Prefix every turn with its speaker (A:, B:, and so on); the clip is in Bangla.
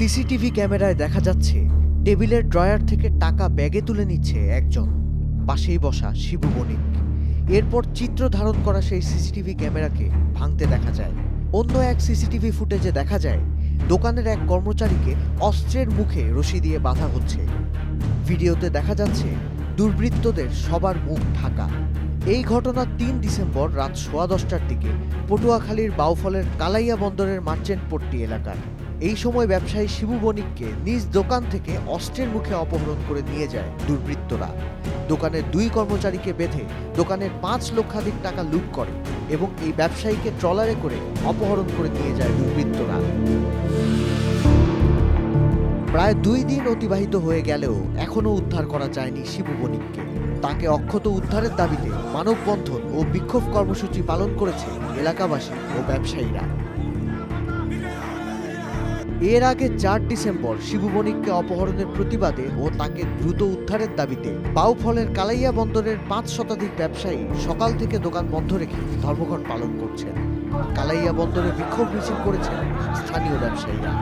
A: সিসিটিভি ক্যামেরায় দেখা যাচ্ছে, টেবিলের ড্রয়ার থেকে টাকা ব্যাগে তুলে নিচ্ছে একজন। পাশেই বসা শিবু বণিক এরপর চিত্র ধারণ করা সেই সিসিটিভি ক্যামেরাকে ভাঙতে দেখা যায়। অন্য এক সিসিটিভি ফুটেজে দেখা যায়, দোকানের এক কর্মচারীকে অস্ত্রের মুখে রশি দিয়ে বাঁধা হচ্ছে। ভিডিওতে দেখা যাচ্ছে, দুর্বৃত্তদের সবার মুখ ঢাকা। এই ঘটনা তিন ডিসেম্বর রাত সোয়া দশটার দিকে পটুয়াখালীর বাউফলের কালাইয়া বন্দরের মার্চেন্ট পট্টি এলাকার এই সময় ব্যবসায়ী শিবু বণিককে নিজ দোকান থেকে অস্ত্রের মুখে অপহরণ করে নিয়ে যায় দুর্বৃত্তরা। দোকানের দুই কর্মচারীকে বেঁধে দোকানের পাঁচ লক্ষাধিক টাকা লুট করে এবং এই ব্যবসায়ীকে ট্রলারে করে অপহরণ করে নিয়ে যায় দুর্বৃত্তরা। প্রায় দুই দিন অতিবাহিত হয়ে গেলেও এখনও উদ্ধার করা যায়নি শিবু বণিককে। তাকে অক্ষত উদ্ধারের দাবিতে মানববন্ধন ও বিক্ষোভ কর্মসূচি পালন করেছে এলাকাবাসী ও ব্যবসায়ীরা। এর আগে চার ডিসেম্বর শিবু বণিককে অপহরণের প্রতিবাদে ও তাকে দ্রুত উদ্ধারের দাবিতে বাউফলের কালাইয়া বন্দরের পাঁচ শতাধিক ব্যবসায়ী সকাল থেকে দোকান বন্ধ রেখে ধর্মঘট পালন করছেন। কালাইয়া বন্দরে বিক্ষোভ মিছিল করেছেন স্থানীয় ব্যবসায়ীরা।